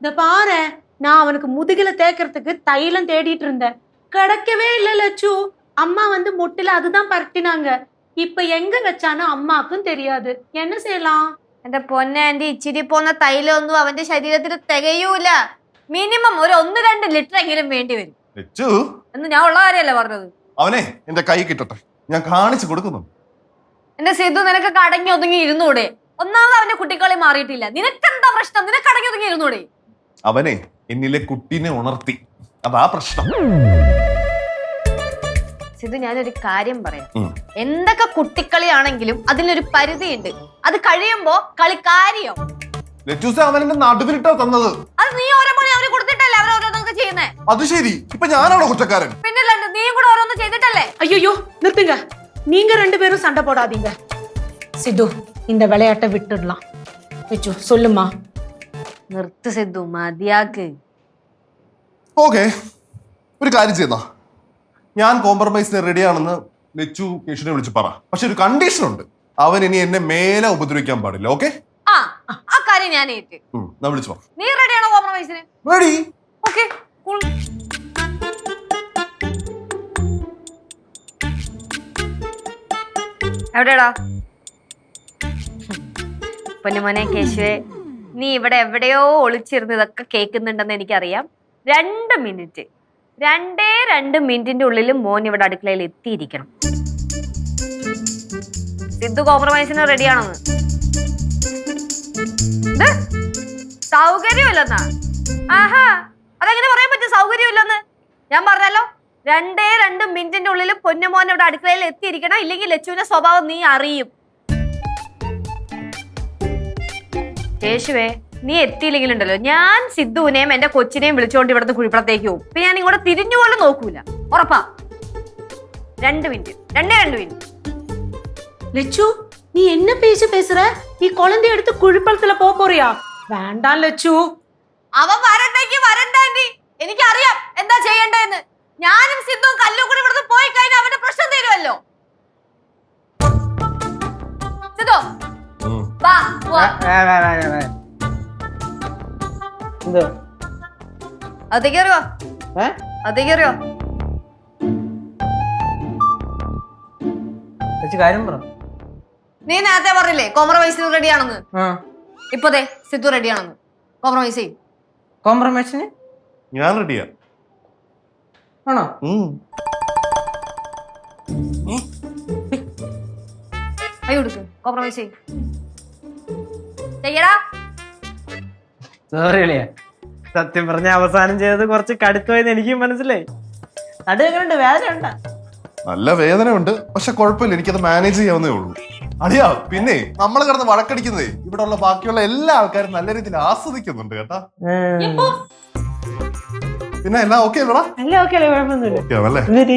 இந்த பாரு நான் அவனுக்கு முதுகில தேய்க்கிறதுக்கு தைலம் தேடிட்டு இருந்தேன் கிடைக்கவே இல்ல லட்சு அம்மா வந்து முட்டில அதுதான் பரட்டினாங்க இப்ப எங்க வச்சானோ அம்மாக்கும் தெரியாது என்ன செய்யலாம் എന്റെ പൊന്നാൻറ്റി ഇച്ചിരി പോന്ന തൈലമൊന്നും അവന്റെ ശരീരത്തിൽ തികയൂല മിനിമം ഒരു ഒന്ന് രണ്ട് ലിറ്റർ എങ്കിലും വേണ്ടി വരും ലച്ചു എന്ന് ഞാൻ ഉള്ള കാര്യമല്ല പറഞ്ഞത് അവനെ എന്റെ കൈ കിട്ടട്ടെ ഞാൻ കാണിച്ചു കൊടുക്കുന്നു എന്റെ സിദ്ധു നിനക്ക് കടങ്ങി ഒതുങ്ങി ഇരുന്നൂടെ ഒന്നാമത് അവന്റെ കുട്ടികളെ മാറിയിട്ടില്ല നിനക്കെന്താ പ്രശ്നം നിനക്ക് കടങ്ങി ഒതുങ്ങി ഇരുന്നൂടെ അവനെ എന്നിലെ കുട്ടീനെ ഉണർത്തി അതാ പ്രശ്നം സിദ്ധു ഞാനൊരു കാര്യം പറയാം ഉം. എന്തൊക്കെ കുട്ടിക്കളിയാണെങ്കിലും അതിനൊരു പരിധിയുണ്ട് അത് കഴിയുമ്പോ കളിക്കാരിയോ ലച്ചൂസെ അവൻ എന്റെ നടുവിലിട്ടാ തന്നത് അത് നീ ഓരോ പണി അവര് കൊടുത്തിട്ടല്ലേ അവർ ഓരോന്നൊക്കെ ചെയ്യുന്നേ അത് ശരി ഇപ്പൊ ഞാനാണോ കുറ്റക്കാരൻ പിന്നല്ല നീയും കൂടെ ഓരോന്ന് ചെയ്തിട്ടല്ലേ ஐயோ நிறுத்துங்க நீங்க ரெண்டு பேரும் சண்டை போடாதீங்க சித்து இந்த விளையாட்டை விட்டுடலாம் லட்சு சொல்லுமா നിർത്ത് സിദ്ധു മതിയാക്ക്. ഓക്കെ. ഒരു കാര്യം ചെയ്യുന്ന ഞാൻ കോംപ്രമൈസിന് റെഡിയാണെന്ന് ലച്ചു കേഷിനെ വിളിച്ച് പറ. പക്ഷെ ഒരു കണ്ടീഷൻ ഉണ്ട്. അവൻ ഇനി എന്നെ മേലെ ഉപദ്രവിക്കാൻ പാടില്ല ഓക്കെ? ആ ആ കാര്യം ഞാൻ ഏറ്റ്. ഞാൻ വിളിച്ചു പറ. നീ റെഡിയാണോ കോംപ്രമൈസിന് റെഡി ഓക്കെ എവിടെടാ പൊന്നുമോനെ കേശുവെ. നീ ഇവിടെ എവിടെയോ ഒളിച്ചിരുന്ന് ഇതൊക്കെ കേൾക്കുന്നുണ്ടെന്ന് എനിക്കറിയാം. രണ്ട് മിനിറ്റ്. രണ്ടേ രണ്ട് മിനിറ്റിന്റെ ഉള്ളിൽ മോൻ ഇവിടെ അടുക്കളയിൽ എത്തിയിരിക്കണം. സിദ്ധു കോംപ്രമൈസിന് റെഡിയാണെന്ന് സൗകര്യമില്ലെന്നാ. ആഹാ അതെങ്ങനെ പറയാൻ പറ്റും? സൗകര്യമില്ലെന്ന്. ഞാൻ പറഞ്ഞല്ലോ രണ്ടേ രണ്ട് മിനിറ്റിന്റെ ഉള്ളിൽ പൊന്നുമോൻ ഇവിടെ അടുക്കളയിൽ എത്തിയിരിക്കണം. ഇല്ലെങ്കിൽ ലച്ചുവിന്റെ സ്വഭാവം നീ അറിയും. കേശുവേ നീ എത്തിയില്ലെങ്കിലുണ്ടല്ലോ ഞാൻ സിദ്ധുവിനെയും എന്റെ കൊച്ചിനെയും വിളിച്ചുകൊണ്ട് ഇവിടുന്ന് കുഴിപ്പടത്തേക്ക് പോകും പിന്നെ ഞാൻ ഇങ്ങോട്ട് തിരിഞ്ഞു പോലും നോക്കൂല ഉറപ്പാ രണ്ട് മിനിറ്റ് രണ്ടേ രണ്ട് മിനിറ്റ് லட்சு நீ என்ன பேச்சு பேசுற நீ குழந்தைய எடுத்து குழிப்பழத்துல போக போறியா வேண்டாம் லட்சு അവൻ വരണ്ടെങ്കി വരണ്ടി എനിക്കറിയാം എന്താ ചെയ്യണ്ടേന്ന് ഞാനും സിദ്ധുവും വാ പോവാ. എന്തോ? അകത്തേക്ക് കയറിയോ ഏ? അകത്തേക്ക് കയറിയോ ചേച്ചി കാര്യം പറ. നീ നേരത്തെ പറഞ്ഞില്ലേ കോംപ്രമൈസിന് റെഡിയാണെന്ന് ആ. ഇപ്പൊ ദേ സിദ്ധു റെഡിയാണെന്ന് കോംപ്രമൈസ് ചെയ്യും. കോംപ്രമൈസിന് ഞാൻ റെഡിയാ ആണോ? കൈ കൊടുക്ക് കോംപ്രമൈസ് ചെയ്യും. ചെയ്യടാ. സോറി അളിയ സത്യം പറഞ്ഞ അവസാനം ചെയ്തത് കുറച്ച് കടുത്തുപോയെന്ന് എനിക്കും മനസ്സിലായി. നടു എങ്ങനെയുണ്ട് വേദന ഉണ്ട്? നല്ല വേദനയുണ്ട്. പക്ഷെ കുഴപ്പമില്ല. എനിക്കത് മാനേജ് ചെയ്യാവുന്നേ ഉള്ളൂ. അടിയാ പിന്നെ നമ്മൾ കിടന്ന് വഴക്കടിക്കുന്നതേ ഇവിടെ ഉള്ള ബാക്കിയുള്ള എല്ലാ ആൾക്കാരും നല്ല രീതിയിൽ ആസ്വദിക്കുന്നുണ്ട് കേട്ടാ. പിന്നെ എല്ലാം ഓക്കെ അല്ലടാ? എല്ലാം ഓക്കെ അല്ലേ കുഴപ്പമൊന്നുമില്ല. ഓക്കെ ആണല്ലേ? ഇവർ